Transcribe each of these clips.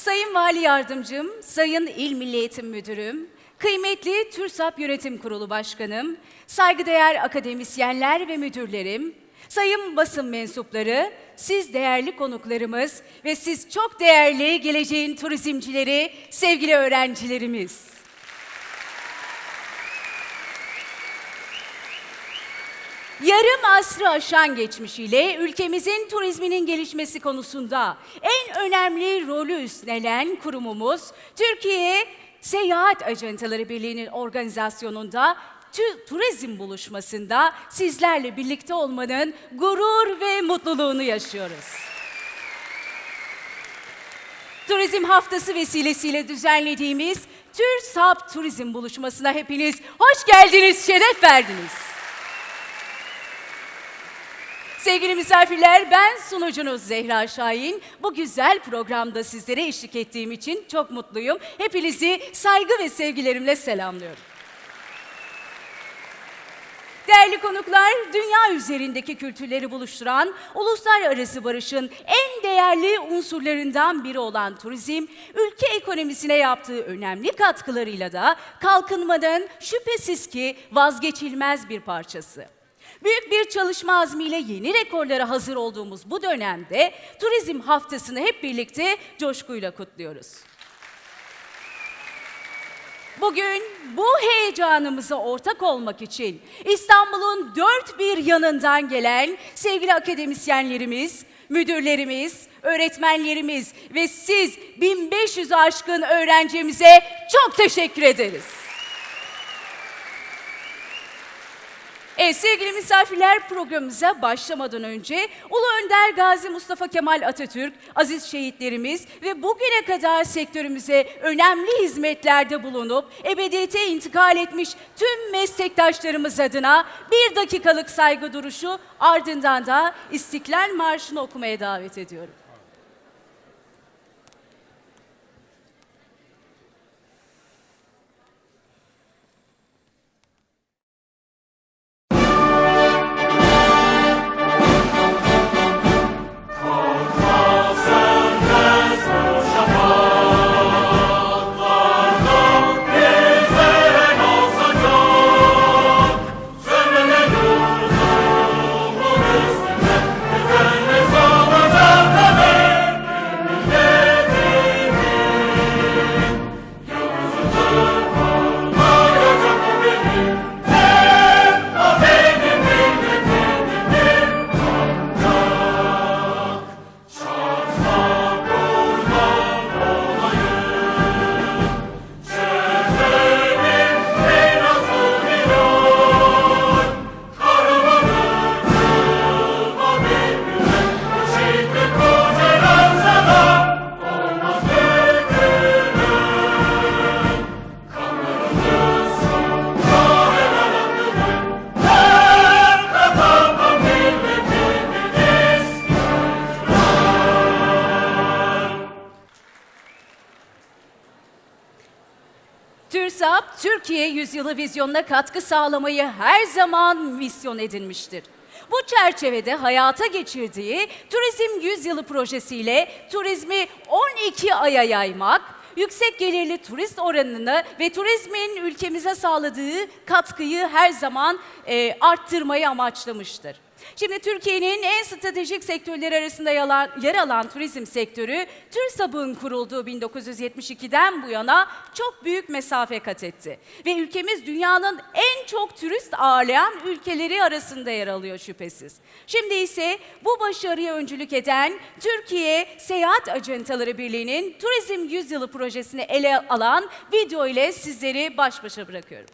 Sayın Vali Yardımcım, Sayın İl Milli Eğitim Müdürüm, kıymetli TÜRSAP Yönetim Kurulu Başkanım, saygıdeğer akademisyenler ve müdürlerim, sayın basın mensupları, siz değerli konuklarımız ve siz çok değerli geleceğin turizmcileri, sevgili öğrencilerimiz. Yarım asrı aşan geçmişiyle ülkemizin turizminin gelişmesi konusunda en önemli rolü üstlenen kurumumuz Türkiye Seyahat Ajantaları Birliği'nin organizasyonunda turizm buluşmasında sizlerle birlikte olmanın gurur ve mutluluğunu yaşıyoruz. Turizm Haftası vesilesiyle düzenlediğimiz TÜRSAP Turizm Buluşması'na hepiniz hoş geldiniz, şeref verdiniz. Sevgili misafirler, ben sunucunuz Zehra Şahin. Bu güzel programda sizlere eşlik ettiğim için çok mutluyum. Hepinizi saygı ve sevgilerimle selamlıyorum. Değerli konuklar, dünya üzerindeki kültürleri buluşturan uluslararası barışın en değerli unsurlarından biri olan turizm, ülke ekonomisine yaptığı önemli katkılarıyla da kalkınmanın şüphesiz ki vazgeçilmez bir parçası. Büyük bir çalışma azmiyle yeni rekorlara hazır olduğumuz bu dönemde Turizm Haftası'nı hep birlikte coşkuyla kutluyoruz. Bugün bu heyecanımıza ortak olmak için İstanbul'un dört bir yanından gelen sevgili akademisyenlerimiz, müdürlerimiz, öğretmenlerimiz ve siz 1500 aşkın öğrencimize çok teşekkür ederiz. Evet sevgili misafirler programımıza başlamadan önce Ulu Önder Gazi Mustafa Kemal Atatürk, aziz şehitlerimiz ve bugüne kadar sektörümüze önemli hizmetlerde bulunup ebediyete intikal etmiş tüm meslektaşlarımız adına bir dakikalık saygı duruşu ardından da İstiklal Marşı'nı okumaya davet ediyorum. TÜRSAP, Türkiye Yüzyılı vizyonuna katkı sağlamayı her zaman misyon edinmiştir. Bu çerçevede hayata geçirdiği Turizm Yüzyılı projesiyle turizmi 12 aya yaymak, yüksek gelirli turist oranını ve turizmin ülkemize sağladığı katkıyı her zaman e, arttırmayı amaçlamıştır. Şimdi Türkiye'nin en stratejik sektörleri arasında yer alan turizm sektörü, TÜRSAB'ın kurulduğu 1972'den bu yana çok büyük mesafe kat etti. Ve ülkemiz dünyanın en çok turist ağırlayan ülkeleri arasında yer alıyor şüphesiz. Şimdi ise bu başarıya öncülük eden Türkiye Seyahat Ajantaları Birliği'nin Turizm Yüzyılı projesini ele alan video ile sizleri baş başa bırakıyorum.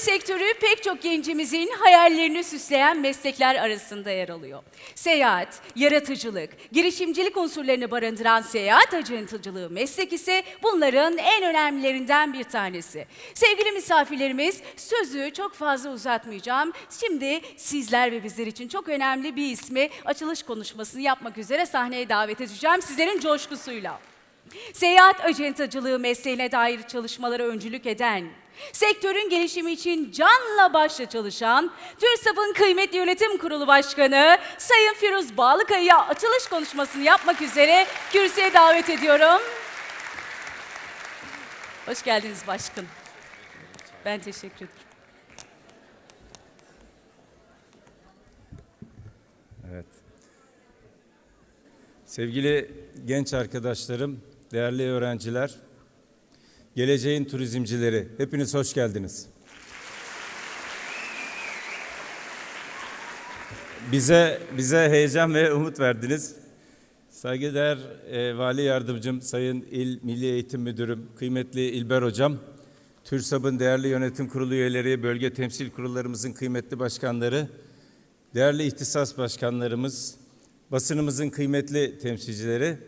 Sektörü pek çok gencimizin hayallerini süsleyen meslekler arasında yer alıyor. Seyahat, yaratıcılık, girişimcilik unsurlarını barındıran seyahat acentacılığı meslek ise bunların en önemlilerinden bir tanesi. Sevgili misafirlerimiz, sözü çok fazla uzatmayacağım. Şimdi sizler ve bizler için çok önemli bir ismi açılış konuşmasını yapmak üzere sahneye davet edeceğim sizlerin coşkusuyla. Seyahat acentacılığı mesleğine dair çalışmalara öncülük eden, sektörün gelişimi için canla başla çalışan TÜRSAP'ın kıymetli yönetim kurulu başkanı Sayın Firuz Bağlıkaya'ya açılış konuşmasını yapmak üzere kürsüye davet ediyorum. Hoş geldiniz başkan. Ben teşekkür ederim. Sevgili genç arkadaşlarım, değerli öğrenciler, geleceğin turizmcileri, hepiniz hoş geldiniz. Bize bize heyecan ve umut verdiniz. Saygıdeğer e, Vali Yardımcım, Sayın İl Milli Eğitim Müdürüm, kıymetli İlber Hocam, TÜRSAB'ın değerli yönetim kurulu üyeleri, bölge temsil kurullarımızın kıymetli başkanları, değerli ihtisas başkanlarımız, basınımızın kıymetli temsilcileri,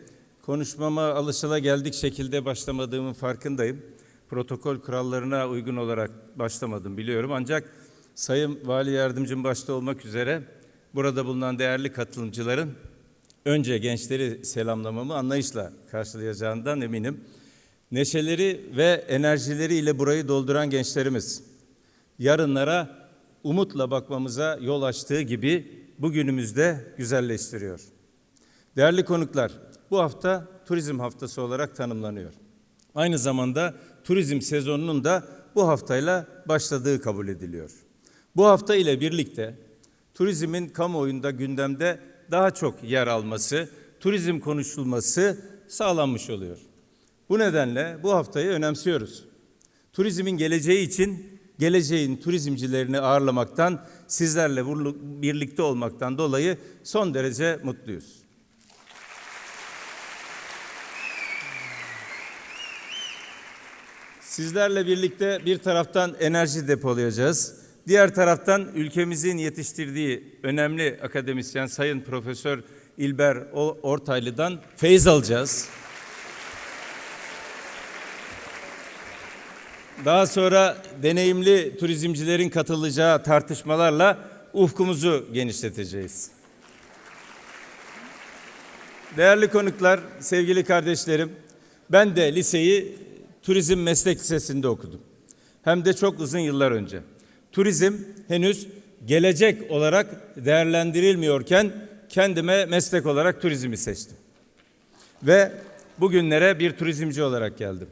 konuşmama alışılageldik şekilde başlamadığımın farkındayım. Protokol kurallarına uygun olarak başlamadım biliyorum. Ancak Sayın Vali Yardımcım başta olmak üzere burada bulunan değerli katılımcıların önce gençleri selamlamamı anlayışla karşılayacağından eminim. Neşeleri ve enerjileriyle burayı dolduran gençlerimiz, yarınlara umutla bakmamıza yol açtığı gibi bugünümüzde güzelleştiriyor. Değerli konuklar, bu hafta turizm haftası olarak tanımlanıyor. Aynı zamanda turizm sezonunun da bu haftayla başladığı kabul ediliyor. Bu hafta ile birlikte turizmin kamuoyunda gündemde daha çok yer alması, turizm konuşulması sağlanmış oluyor. Bu nedenle bu haftayı önemsiyoruz. Turizmin geleceği için geleceğin turizmcilerini ağırlamaktan, sizlerle birlikte olmaktan dolayı son derece mutluyuz. Sizlerle birlikte bir taraftan enerji depolayacağız. Diğer taraftan ülkemizin yetiştirdiği önemli akademisyen Sayın Profesör İlber Ortaylı'dan feyiz alacağız. Daha sonra deneyimli turizmcilerin katılacağı tartışmalarla ufkumuzu genişleteceğiz. Değerli konuklar, sevgili kardeşlerim, ben de liseyi Turizm Meslek Lisesi'nde okudum. Hem de çok uzun yıllar önce. Turizm henüz gelecek olarak değerlendirilmiyorken kendime meslek olarak turizmi seçtim. Ve bugünlere bir turizmci olarak geldim.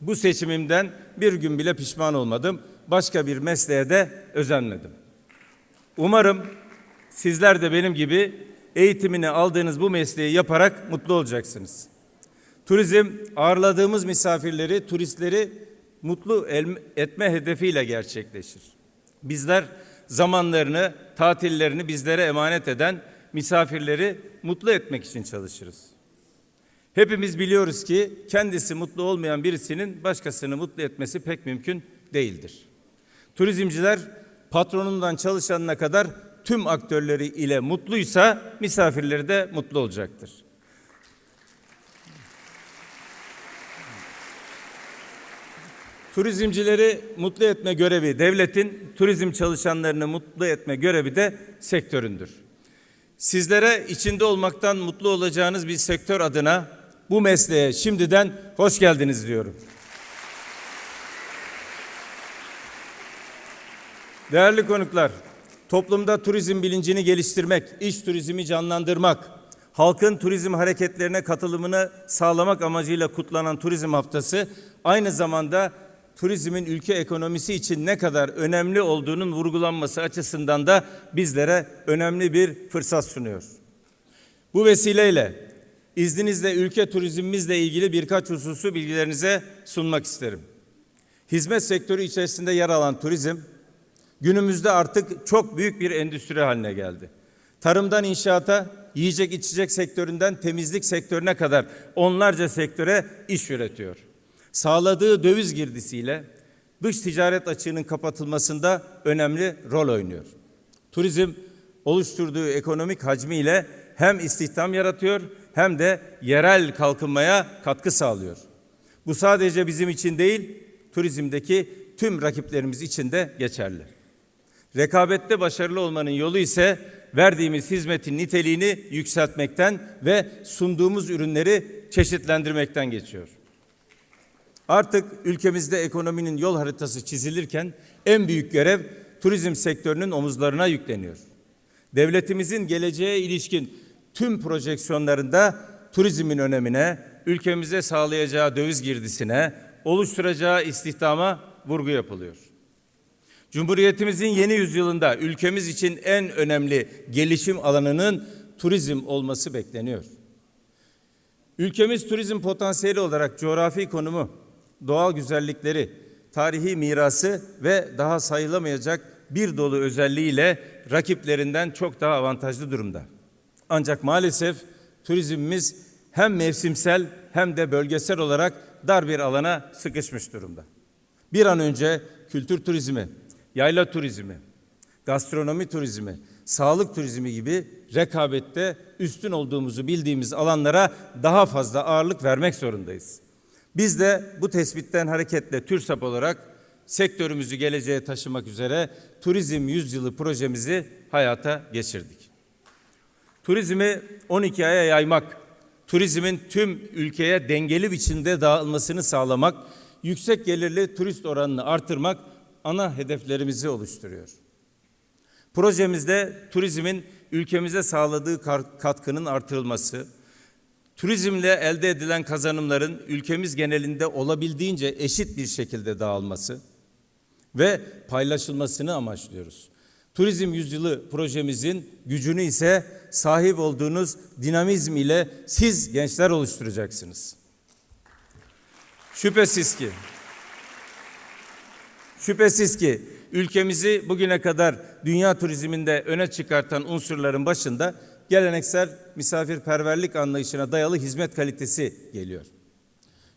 Bu seçimimden bir gün bile pişman olmadım. Başka bir mesleğe de özenmedim. Umarım sizler de benim gibi eğitimini aldığınız bu mesleği yaparak mutlu olacaksınız. Turizm ağırladığımız misafirleri, turistleri mutlu etme hedefiyle gerçekleşir. Bizler zamanlarını, tatillerini bizlere emanet eden misafirleri mutlu etmek için çalışırız. Hepimiz biliyoruz ki kendisi mutlu olmayan birisinin başkasını mutlu etmesi pek mümkün değildir. Turizmciler patronundan çalışanına kadar tüm aktörleri ile mutluysa misafirleri de mutlu olacaktır. Turizmcileri mutlu etme görevi devletin, turizm çalışanlarını mutlu etme görevi de sektöründür. Sizlere içinde olmaktan mutlu olacağınız bir sektör adına bu mesleğe şimdiden hoş geldiniz diyorum. Değerli konuklar, toplumda turizm bilincini geliştirmek, iş turizmi canlandırmak, halkın turizm hareketlerine katılımını sağlamak amacıyla kutlanan Turizm Haftası aynı zamanda turizmin ülke ekonomisi için ne kadar önemli olduğunun vurgulanması açısından da bizlere önemli bir fırsat sunuyor. Bu vesileyle izninizle ülke turizmimizle ilgili birkaç hususu bilgilerinize sunmak isterim. Hizmet sektörü içerisinde yer alan turizm günümüzde artık çok büyük bir endüstri haline geldi. Tarımdan inşaata, yiyecek içecek sektöründen temizlik sektörüne kadar onlarca sektöre iş üretiyor. Sağladığı döviz girdisiyle dış ticaret açığının kapatılmasında önemli rol oynuyor. Turizm oluşturduğu ekonomik hacmiyle hem istihdam yaratıyor hem de yerel kalkınmaya katkı sağlıyor. Bu sadece bizim için değil, turizmdeki tüm rakiplerimiz için de geçerli. Rekabette başarılı olmanın yolu ise verdiğimiz hizmetin niteliğini yükseltmekten ve sunduğumuz ürünleri çeşitlendirmekten geçiyor. Artık ülkemizde ekonominin yol haritası çizilirken en büyük görev turizm sektörünün omuzlarına yükleniyor. Devletimizin geleceğe ilişkin tüm projeksiyonlarında turizmin önemine, ülkemize sağlayacağı döviz girdisine, oluşturacağı istihdama vurgu yapılıyor. Cumhuriyetimizin yeni yüzyılında ülkemiz için en önemli gelişim alanının turizm olması bekleniyor. Ülkemiz turizm potansiyeli olarak coğrafi konumu, doğal güzellikleri, tarihi mirası ve daha sayılamayacak bir dolu özelliğiyle rakiplerinden çok daha avantajlı durumda. Ancak maalesef turizmimiz hem mevsimsel hem de bölgesel olarak dar bir alana sıkışmış durumda. Bir an önce kültür turizmi, yayla turizmi, gastronomi turizmi, sağlık turizmi gibi rekabette üstün olduğumuzu bildiğimiz alanlara daha fazla ağırlık vermek zorundayız. Biz de bu tespitten hareketle TÜRSAP olarak sektörümüzü geleceğe taşımak üzere Turizm Yüzyılı projemizi hayata geçirdik. Turizmi 12 aya yaymak, turizmin tüm ülkeye dengeli biçimde dağılmasını sağlamak, yüksek gelirli turist oranını artırmak ana hedeflerimizi oluşturuyor. Projemizde turizmin ülkemize sağladığı katkının artırılması, turizmle elde edilen kazanımların ülkemiz genelinde olabildiğince eşit bir şekilde dağılması ve paylaşılmasını amaçlıyoruz. Turizm Yüzyılı projemizin gücünü ise sahip olduğunuz dinamizm ile siz gençler oluşturacaksınız. Şüphesiz ki Şüphesiz ki ülkemizi bugüne kadar dünya turizminde öne çıkartan unsurların başında geleneksel misafirperverlik anlayışına dayalı hizmet kalitesi geliyor.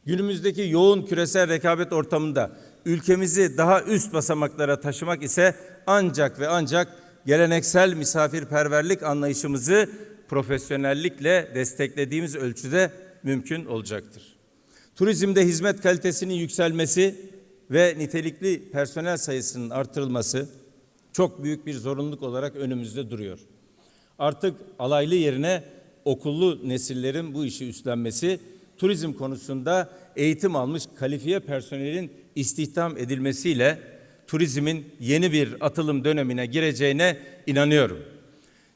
Günümüzdeki yoğun küresel rekabet ortamında ülkemizi daha üst basamaklara taşımak ise ancak ve ancak geleneksel misafirperverlik anlayışımızı profesyonellikle desteklediğimiz ölçüde mümkün olacaktır. Turizmde hizmet kalitesinin yükselmesi ve nitelikli personel sayısının artırılması çok büyük bir zorunluluk olarak önümüzde duruyor. Artık alaylı yerine okullu nesillerin bu işi üstlenmesi, turizm konusunda eğitim almış kalifiye personelin istihdam edilmesiyle turizmin yeni bir atılım dönemine gireceğine inanıyorum.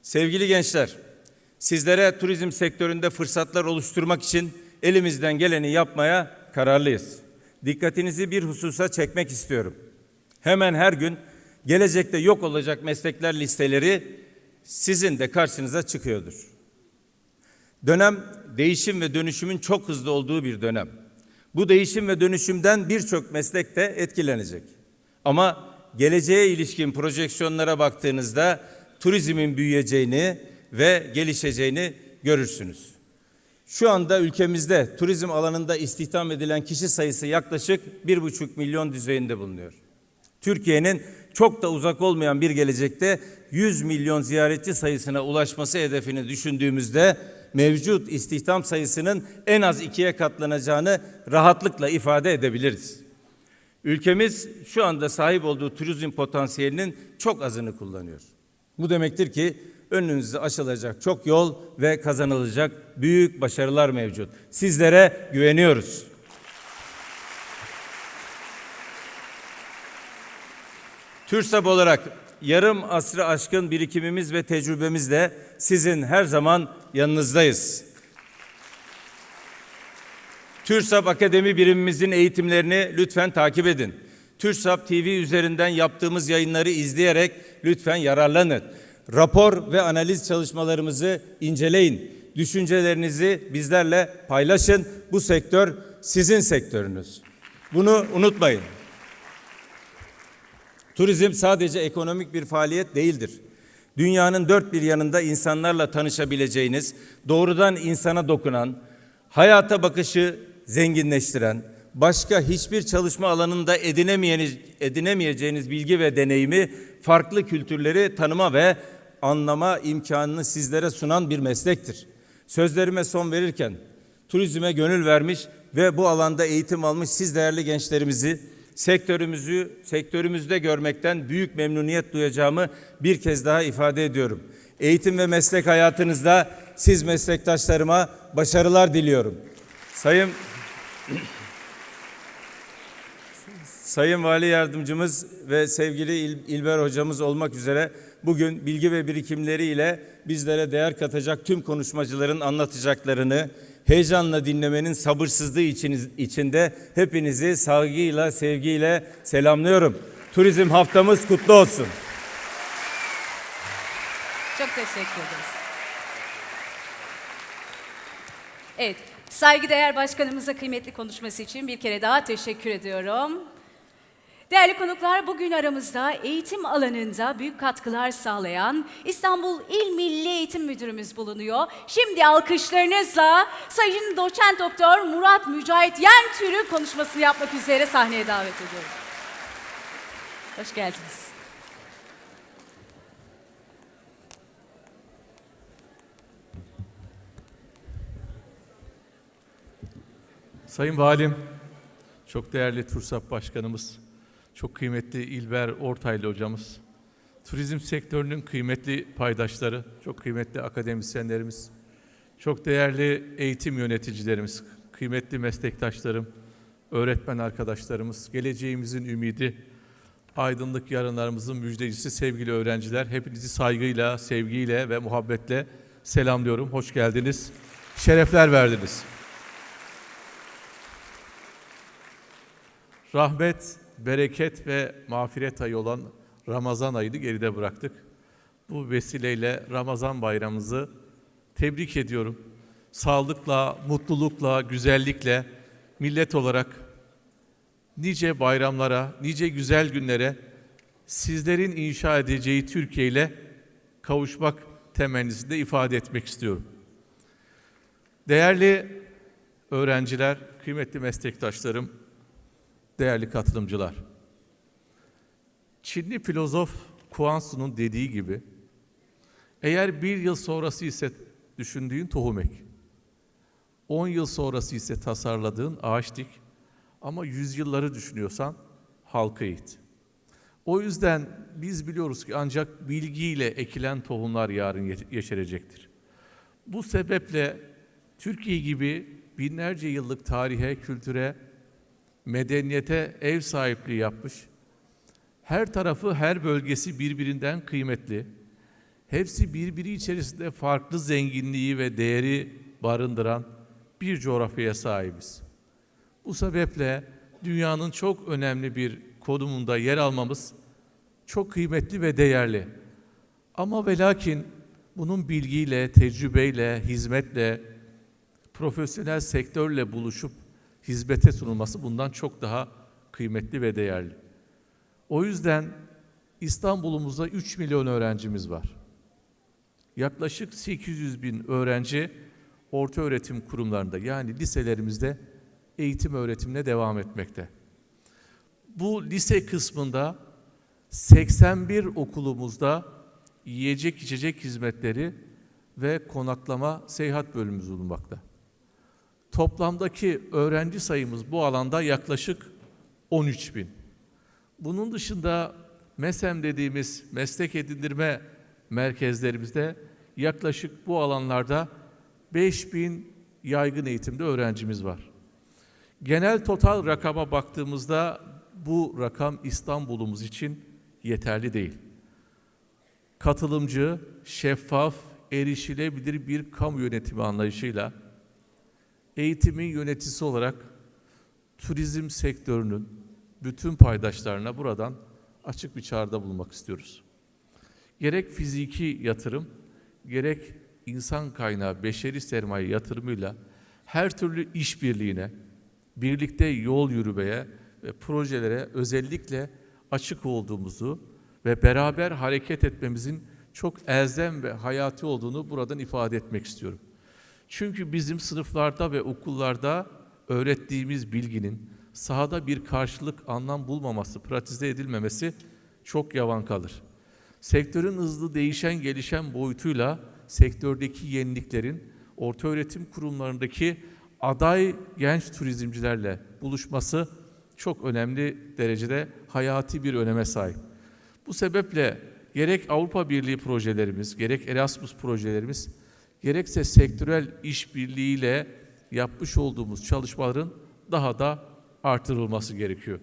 Sevgili gençler, sizlere turizm sektöründe fırsatlar oluşturmak için elimizden geleni yapmaya kararlıyız. Dikkatinizi bir hususa çekmek istiyorum. Hemen her gün gelecekte yok olacak meslekler listeleri sizin de karşınıza çıkıyordur. Dönem değişim ve dönüşümün çok hızlı olduğu bir dönem. Bu değişim ve dönüşümden birçok meslek de etkilenecek. Ama geleceğe ilişkin projeksiyonlara baktığınızda turizmin büyüyeceğini ve gelişeceğini görürsünüz. Şu anda ülkemizde turizm alanında istihdam edilen kişi sayısı yaklaşık bir buçuk milyon düzeyinde bulunuyor. Türkiye'nin çok da uzak olmayan bir gelecekte 100 milyon ziyaretçi sayısına ulaşması hedefini düşündüğümüzde mevcut istihdam sayısının en az ikiye katlanacağını rahatlıkla ifade edebiliriz. Ülkemiz şu anda sahip olduğu turizm potansiyelinin çok azını kullanıyor. Bu demektir ki önünüzde aşılacak çok yol ve kazanılacak büyük başarılar mevcut. Sizlere güveniyoruz. TÜRSAB olarak yarım asrı aşkın birikimimiz ve tecrübemizle sizin her zaman yanınızdayız. TÜRSAB Akademi birimimizin eğitimlerini lütfen takip edin. TÜRSAB TV üzerinden yaptığımız yayınları izleyerek lütfen yararlanın. Rapor ve analiz çalışmalarımızı inceleyin. Düşüncelerinizi bizlerle paylaşın. Bu sektör sizin sektörünüz. Bunu unutmayın. Turizm sadece ekonomik bir faaliyet değildir. Dünyanın dört bir yanında insanlarla tanışabileceğiniz, doğrudan insana dokunan, hayata bakışı zenginleştiren, başka hiçbir çalışma alanında edinemeyeceğiniz bilgi ve deneyimi farklı kültürleri tanıma ve anlama imkanını sizlere sunan bir meslektir. Sözlerime son verirken turizme gönül vermiş ve bu alanda eğitim almış siz değerli gençlerimizi sektörümüzü sektörümüzde görmekten büyük memnuniyet duyacağımı bir kez daha ifade ediyorum. Eğitim ve meslek hayatınızda siz meslektaşlarıma başarılar diliyorum. Sayın Sayın Vali Yardımcımız ve sevgili İl- İlber Hocamız olmak üzere bugün bilgi ve birikimleriyle bizlere değer katacak tüm konuşmacıların anlatacaklarını heyecanla dinlemenin sabırsızlığı içiniz, içinde hepinizi saygıyla, sevgiyle selamlıyorum. Turizm haftamız kutlu olsun. Çok teşekkür ederiz. Evet, saygıdeğer başkanımıza kıymetli konuşması için bir kere daha teşekkür ediyorum. Değerli konuklar, bugün aramızda eğitim alanında büyük katkılar sağlayan İstanbul İl Milli Eğitim Müdürümüz bulunuyor. Şimdi alkışlarınızla Sayın Doçent Doktor Murat Mücahit Yentürü konuşmasını yapmak üzere sahneye davet ediyorum. Hoş geldiniz. Sayın Valim, çok değerli TURSAP Başkanımız, çok kıymetli İlber Ortaylı hocamız, turizm sektörünün kıymetli paydaşları, çok kıymetli akademisyenlerimiz, çok değerli eğitim yöneticilerimiz, kıymetli meslektaşlarım, öğretmen arkadaşlarımız, geleceğimizin ümidi, aydınlık yarınlarımızın müjdecisi sevgili öğrenciler, hepinizi saygıyla, sevgiyle ve muhabbetle selamlıyorum. Hoş geldiniz, şerefler verdiniz. Rahmet, bereket ve mağfiret ayı olan Ramazan ayını geride bıraktık. Bu vesileyle Ramazan bayramımızı tebrik ediyorum. Sağlıkla, mutlulukla, güzellikle millet olarak nice bayramlara, nice güzel günlere sizlerin inşa edeceği Türkiye ile kavuşmak temennisini de ifade etmek istiyorum. Değerli öğrenciler, kıymetli meslektaşlarım, değerli katılımcılar. Çinli filozof Kuan-Su'nun dediği gibi, eğer bir yıl sonrası ise düşündüğün tohum ek, on yıl sonrası ise tasarladığın ağaç dik, ama yüzyılları düşünüyorsan halka eğit. O yüzden biz biliyoruz ki ancak bilgiyle ekilen tohumlar yarın ye- yeşerecektir. Bu sebeple Türkiye gibi binlerce yıllık tarihe, kültüre, medeniyete ev sahipliği yapmış. Her tarafı, her bölgesi birbirinden kıymetli. Hepsi birbiri içerisinde farklı zenginliği ve değeri barındıran bir coğrafyaya sahibiz. Bu sebeple dünyanın çok önemli bir konumunda yer almamız çok kıymetli ve değerli. Ama ve lakin bunun bilgiyle, tecrübeyle, hizmetle, profesyonel sektörle buluşup hizmete sunulması bundan çok daha kıymetli ve değerli. O yüzden İstanbul'umuzda 3 milyon öğrencimiz var. Yaklaşık 800 bin öğrenci orta öğretim kurumlarında yani liselerimizde eğitim öğretimine devam etmekte. Bu lise kısmında 81 okulumuzda yiyecek içecek hizmetleri ve konaklama seyahat bölümümüz bulunmakta. Toplamdaki öğrenci sayımız bu alanda yaklaşık 13 bin. Bunun dışında MESEM dediğimiz meslek edindirme merkezlerimizde yaklaşık bu alanlarda 5 bin yaygın eğitimde öğrencimiz var. Genel total rakama baktığımızda bu rakam İstanbul'umuz için yeterli değil. Katılımcı, şeffaf, erişilebilir bir kamu yönetimi anlayışıyla eğitimin yöneticisi olarak turizm sektörünün bütün paydaşlarına buradan açık bir çağrıda bulunmak istiyoruz. Gerek fiziki yatırım, gerek insan kaynağı, beşeri sermaye yatırımıyla her türlü işbirliğine, birlikte yol yürümeye ve projelere özellikle açık olduğumuzu ve beraber hareket etmemizin çok elzem ve hayati olduğunu buradan ifade etmek istiyorum. Çünkü bizim sınıflarda ve okullarda öğrettiğimiz bilginin sahada bir karşılık anlam bulmaması, pratize edilmemesi çok yavan kalır. Sektörün hızlı değişen gelişen boyutuyla sektördeki yeniliklerin orta öğretim kurumlarındaki aday genç turizmcilerle buluşması çok önemli derecede hayati bir öneme sahip. Bu sebeple gerek Avrupa Birliği projelerimiz, gerek Erasmus projelerimiz, gerekse sektörel işbirliğiyle yapmış olduğumuz çalışmaların daha da artırılması gerekiyor.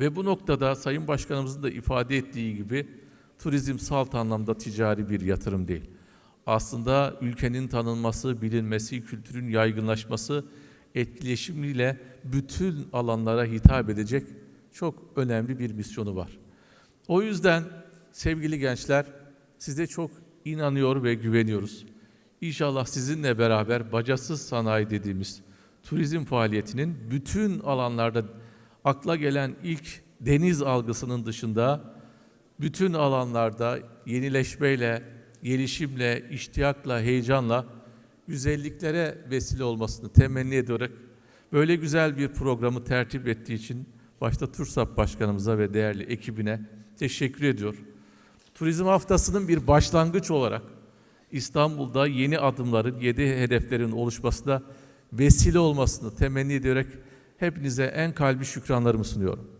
Ve bu noktada Sayın Başkanımızın da ifade ettiği gibi turizm salt anlamda ticari bir yatırım değil. Aslında ülkenin tanınması, bilinmesi, kültürün yaygınlaşması, etkileşimiyle bütün alanlara hitap edecek çok önemli bir misyonu var. O yüzden sevgili gençler size çok inanıyor ve güveniyoruz. İnşallah sizinle beraber bacasız sanayi dediğimiz turizm faaliyetinin bütün alanlarda akla gelen ilk deniz algısının dışında bütün alanlarda yenileşmeyle, gelişimle, iştiyakla, heyecanla güzelliklere vesile olmasını temenni ediyoruz. Böyle güzel bir programı tertip ettiği için başta TURSAP Başkanımıza ve değerli ekibine teşekkür ediyor. Turizm haftasının bir başlangıç olarak İstanbul'da yeni adımların, yedi hedeflerin oluşmasına vesile olmasını temenni ederek hepinize en kalbi şükranlarımı sunuyorum.